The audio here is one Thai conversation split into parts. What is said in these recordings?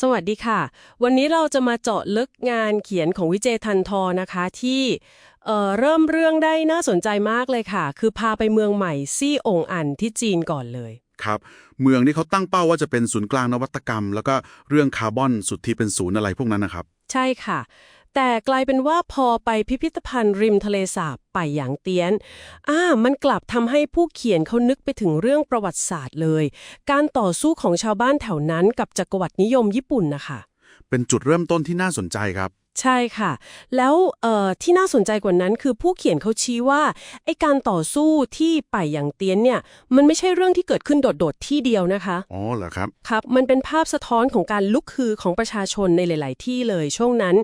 สวัสดีค่ะ วันนี้เราจะมาเจาะลึกงานเขียนของวิเจทันทอนะคะที่เอ่อเริ่มเรื่องได้น่าสนใจมากเลยค่ะ คือพาไปเมืองใหม่ซี่องอันที่จีนก่อนเลย ครับ เมืองนี้เขาตั้งเป้าว่าจะเป็นศูนย์กลางนวัตกรรม แล้วก็เรื่องคาร์บอนสุดที่เป็นศูนย์อะไรพวกนั้นนะครับ ใช่ค่ะ แต่กลายเป็นว่าพอไปพิพิธภัณฑ์ริมทะเลสาบไปอย่างเตียนอ่ามันกลับทำให้ผู้เขียนเขานึกไปถึงเรื่องประวัติศาสตร์เลย การต่อสู้ของชาวบ้านแถวนั้นกับจักรวรรดินิยมญี่ปุ่นนะคะ เป็นจุดเริ่มต้นที่น่าสนใจครับ ใช่ค่ะ แล้วเอ่อที่น่าสนใจกว่านั้นคือผู้เขียนเขาชี้ว่าไอ้การต่อสู้ที่ป่ายอย่างเตียนเนี่ยมันไม่ใช่เรื่องที่เกิดขึ้นโดดๆที่เดียวนะคะอ๋อเหรอครับครับ มันเป็นภาพสะท้อนของการลุกฮือของประชาชนในหลาย ๆ ที่เลยช่วงนั้น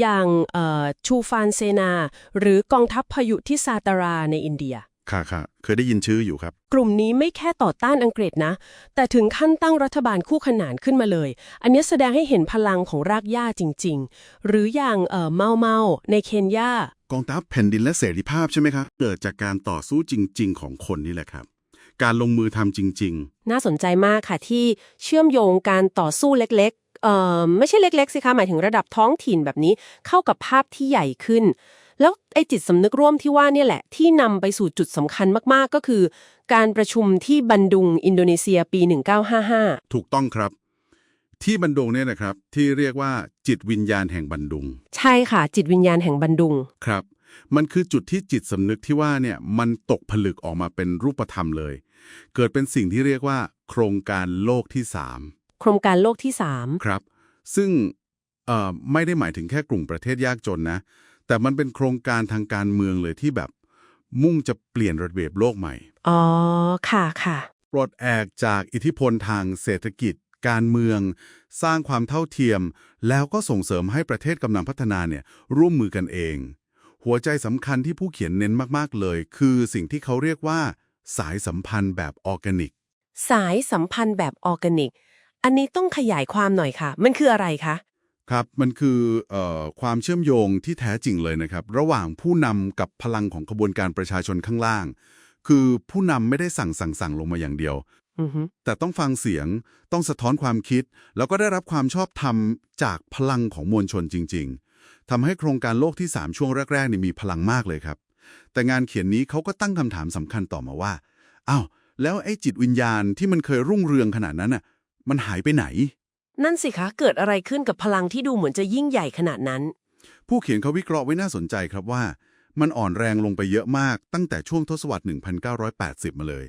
อย่างเอ่อชูฟานเซนา หรือกองทัพพายุที่ซาตาราในอินเดีย ค่ะค่ะเคยได้ยินชื่ออยู่ครับ กลุ่มนี้ไม่แค่ต่อต้านอังกฤษนะ แต่ถึงขั้นตั้งรัฐบาลคู่ขนานขึ้นมาเลย อันนี้แสดงให้เห็นพลังของรากหญ้าจริง ๆ หรืออย่างเอ่อเมาเมาในเคนยากองทัพแผ่นดินและเสรีภาพใช่ไหมครับเกิดจากการต่อสู้จริง ๆ ของคนนี่แหละครับ การลงมือทำจริง น่าสนใจมากค่ะที่เชื่อมโยงการต่อสู้เล็กๆเอ่อไม่ใช่เล็กๆสิคะหมายถึงระดับท้องถิ่นแบบนี้เข้ากับภาพที่ใหญ่ขึ้น แล้วไอ้จิตสำนึกร่วมที่ว่าเนี่ยแหละที่นำไปสู่จุดสำคัญมากๆ ก็คือ การประชุมที่บันดุงอินโดนีเซียปี 1955ๆถูกต้องครับ ที่บันดงเนี่ยนะครับ ที่เรียกว่าจิตวิญญาณแห่งบันดุง ใช่ค่ะ จิตวิญญาณแห่งบันดุงครับ มันคือจุดที่จิตสำนึกที่ว่าเนี่ยมันตกผลึกออกมาเป็นรูปธรรมเลย เกิดเป็นสิ่งที่เรียกว่า โครงการโลกที่สามโครงการโลกที่ครับ ซึ่งเอ่อไม่ได้หมายถึงแค่กลุ่มประเทศยากจนนะ แต่มันเป็นโครงการทางการเมืองเลยที่แบบ มุ่งจะเปลี่ยนระเบียบโลกใหม่3อ๋อ ค่ะค่ะ ปลดแอกจากอิทธิพลทางเศรษฐกิจ การเมือง สร้างความเท่าเทียม แล้วก็ส่งเสริมให้ประเทศกำลังพัฒนาเนี่ยร่วมมือกันเอง หัวใจสำคัญที่ผู้เขียนเน้นมากๆเลย คือสิ่งที่เขาเรียกว่า สายสัมพันธ์แบบออร์แกนิก สายสัมพันธ์แบบออร์แกนิก อันนี้ต้องขยายความหน่อยค่ะ มันคืออะไรคะ ครับ มันคือเออความเชื่อมโยงที่แท้จริงเลยนะครับ ระหว่างผู้นำกับพลังของขบวนการประชาชนข้างล่าง คือผู้นำไม่ได้สั่งสั่งสั่งลงมาอย่างเดียวอือฮึแต่ต้องฟังเสียงต้องสะท้อนความคิด แล้วก็ได้รับความชอบธรรมจากพลังของมวลชนจริง ๆทำให้โครงการโลกที่ 3 ช่วงแรกๆนี่มีพลังมากเลยครับ แต่งานเขียนนี้เขาก็ตั้งคำถามสำคัญต่อมาว่าอ้าวแล้วไอ้จิตวิญญาณที่มันเคยรุ่งเรืองขนาดนั้นน่ะมันหายไปไหน นั่นสิคะ เกิดอะไรขึ้นกับพลังที่ดูเหมือนจะยิ่งใหญ่ขนาดนั้น ผู้เขียนเขาวิเคราะห์ไว้น่าสนใจครับว่า มันอ่อนแรงลงไปเยอะมาก ตั้งแต่ช่วงทศวรรษ 1980 มาเลย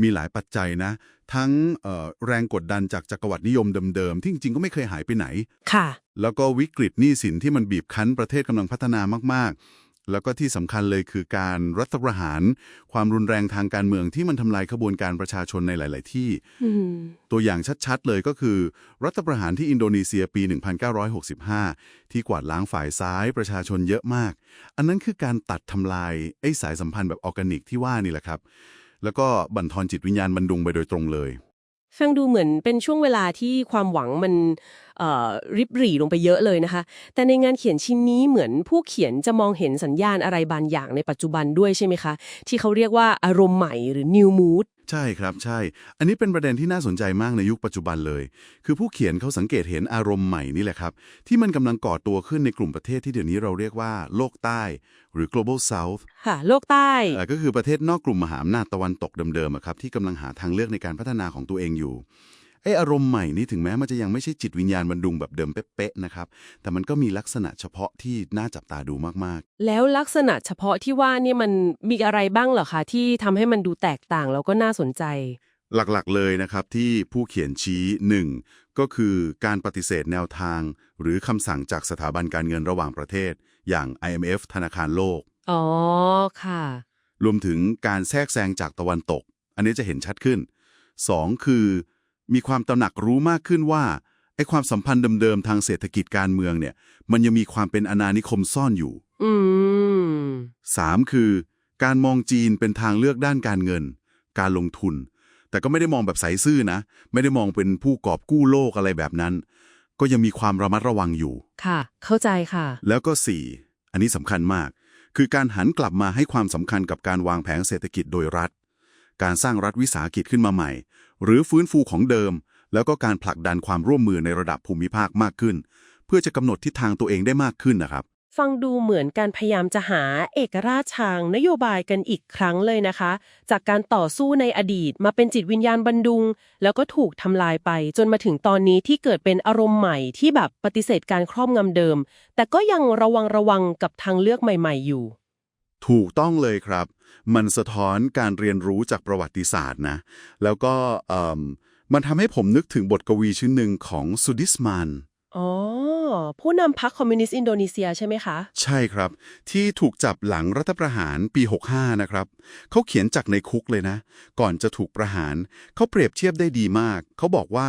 มีหลายปัจจัยนะ ทั้งเอ่อแรงกดดันจากจักรวรรดินิยมเดิมๆ ที่จริงๆ ก็ไม่เคยหายไปไหน ค่ะ แล้วก็วิกฤตหนี้สินที่มันบีบคั้นประเทศกำลังพัฒนามากๆ แล้วก็ที่สำคัญเลยคือการรัฐประหาร ความรุนแรงทางการเมืองที่มันทำลายขบวนการประชาชนในหลาย ๆ ที่อืมตัวอย่างชัด ๆ เลยก็คือ รัฐประหารที่อินโดนีเซียปี 1965 ที่กวาดล้างฝ่ายซ้ายประชาชนเยอะมาก อันนั้นคือการตัดทำลายไอ้สายสัมพันธ์แบบออร์แกนิกที่ว่านี่แหละครับ แล้วก็บั่นทอนจิตวิญญาณบันดุงไปโดยตรงเลยฟังดูเหมือนเป็นช่วงเวลาที่ความหวังมันเอ่อริบหรี่ลงไปเยอะเลยนะคะ แต่ในงานเขียนชิ้นนี้เหมือนผู้เขียนจะมองเห็นสัญญาณอะไรบางอย่างในปัจจุบันด้วยใช่ไหมคะ ที่เขาเรียกว่าอารมณ์ใหม่หรือ new mood ใช่ครับใช่ อันนี้เป็นประเด็นที่น่าสนใจมากในยุคปัจจุบันเลย คือผู้เขียนเขาสังเกตเห็นอารมณ์ใหม่นี่แหละครับ ที่มันกำลังก่อตัวขึ้นในกลุ่มประเทศที่เดี๋ยวนี้เราเรียกว่าโลกใต้ หรือ global south ค่ะ โลกใต้เอ่อก็คือประเทศนอกกลุ่มมหาอำนาจตะวันตกเดิมๆอะครับที่กำลังหาทางเลือกในการพัฒนาของตัวเองอยู่ ไออารมณ์ใหม่นี้ถึงแม้มันจะยังไม่ใช่จิตวิญญาณบรรดุงแบบเดิมเป๊ะๆนะครับ แต่มันก็มีลักษณะเฉพาะที่น่าจับตาดูมากๆ แล้วลักษณะเฉพาะที่ว่าเนี่ยมันมีอะไรบ้างเหรอคะที่ทำให้มันดูแตกต่างแล้วก็น่าสนใจ หลักๆเลยนะครับที่ผู้เขียนชี้หนึ่งก็คือการปฏิเสธแนวทาง หรือคำสั่งจากสถาบันการเงินระหว่างประเทศ อย่าง IMF ธนาคารโลก อ๋อค่ะ รวมถึงการแทรกแซงจากตะวันตก อันนี้จะเห็นชัดขึ้น 2. คือ มีความตระหนักรู้มากขึ้นว่าไอ้ความสัมพันธ์เดิมๆทางเศรษฐกิจการเมืองเนี่ย มันยังมีความเป็นอาณานิคมซ่อนอยู่อืม 3. คือ การมองจีนเป็นทางเลือกด้านการเงิน การลงทุน แต่ก็ไม่ได้มองแบบใสซื่อนะ ไม่ได้มองเป็นผู้กอบกู้โลกอะไรแบบนั้น ก็ยังมีความระมัดระวังอยู่ ค่ะ เข้าใจค่ะ แล้วก็ 4. อันนี้สำคัญมาก คือการหันกลับมาให้ความสำคัญกับการวางแผนเศรษฐกิจโดยรัฐ การสร้างรัฐวิสาหกิจขึ้นมาใหม่ หรือฟื้นฟูของเดิม แล้วก็การผลักดันความร่วมมือในระดับภูมิภาคมากขึ้น เพื่อจะกำหนดทิศทางตัวเองได้มากขึ้นนะครับ ฟังดูเหมือนการพยายามจะหาเอกราชทางนโยบายกันอีกครั้งเลยนะคะ จากการต่อสู้ในอดีตมาเป็นจิตวิญญาณบันดุง แล้วก็ถูกทำลายไป จนมาถึงตอนนี้ที่เกิดเป็นอารมณ์ใหม่ที่แบบปฏิเสธการครอบงำเดิม แต่ก็ยังระวังระวังกับทางเลือกใหม่ ๆ อยู่ ถูกต้องเลยครับ มันสะท้อนการเรียนรู้จากประวัติศาสตร์นะ แล้วก็เอิ่มมันทำให้ผมนึกถึงบทกวีชิ้นหนึ่งของสุดิสมานอ๋อ ผู้นำพรรคคอมมิวนิสต์อินโดนีเซียใช่ไหมคะ ใช่ครับ ที่ถูกจับหลังรัฐประหารปี 65 นะครับ เขาเขียนจากในคุกเลยนะ ก่อนจะถูกประหาร เขาเปรียบเทียบได้ดีมาก เขาบอกว่า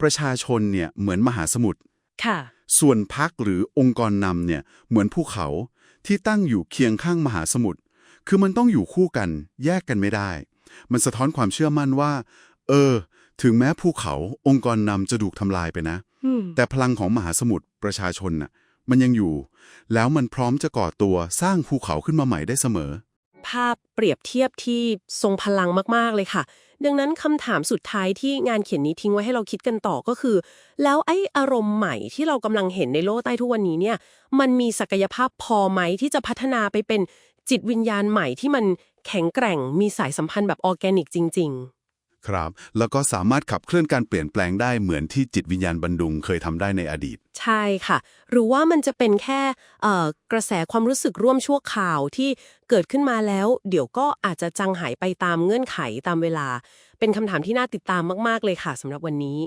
ประชาชนเนี่ยเหมือนมหาสมุทรค่ะ ส่วนพักหรือองค์กรนำเนี่ยเหมือนภูเขาที่ตั้งอยู่เคียงข้างมหาสมุทร คือมันต้องอยู่คู่กันแยกกันไม่ได้ มันสะท้อนความเชื่อมั่นว่า เออ ถึงแม้ภูเขาองค์กรนำจะถูกทำลายไปนะอืมแต่พลังของมหาสมุทรประชาชนน่ะ มันยังอยู่ แล้วมันพร้อมจะก่อตัวสร้างภูเขาขึ้นมาใหม่ได้เสมอ ภาพเปรียบเทียบที่ทรงพลังมากๆเลยค่ะ ดังนั้นคำถามสุดท้ายที่งานเขียนนี้ทิ้งไว้ให้เราคิดกันต่อก็คือ แล้วไอ้อารมณ์ใหม่ที่เรากำลังเห็นในโลกใต้ทุกวันนี้เนี่ย มันมีศักยภาพพอไหมที่จะพัฒนาไปเป็น จิตวิญญาณใหม่ที่มันแข็งแกร่งมีสายสัมพันธ์แบบออร์แกนิกจริงครับ แล้วก็สามารถขับเคลื่อนการเปลี่ยนแปลงได้เหมือนที่จิตวิญญาณบรรดุงเคยทำได้ในอดีตๆใช่ค่ะ หรือว่ามันจะเป็นแค่เอ่อกระแสความรู้สึกร่วมชั่วข่าวที่เกิดขึ้นมาแล้ว เดี๋ยวก็อาจจะจางหายไปตามเงื่อนไขตามเวลา เป็นคำถามที่น่าติดตามมาก ๆ เลยค่ะสำหรับวันนี้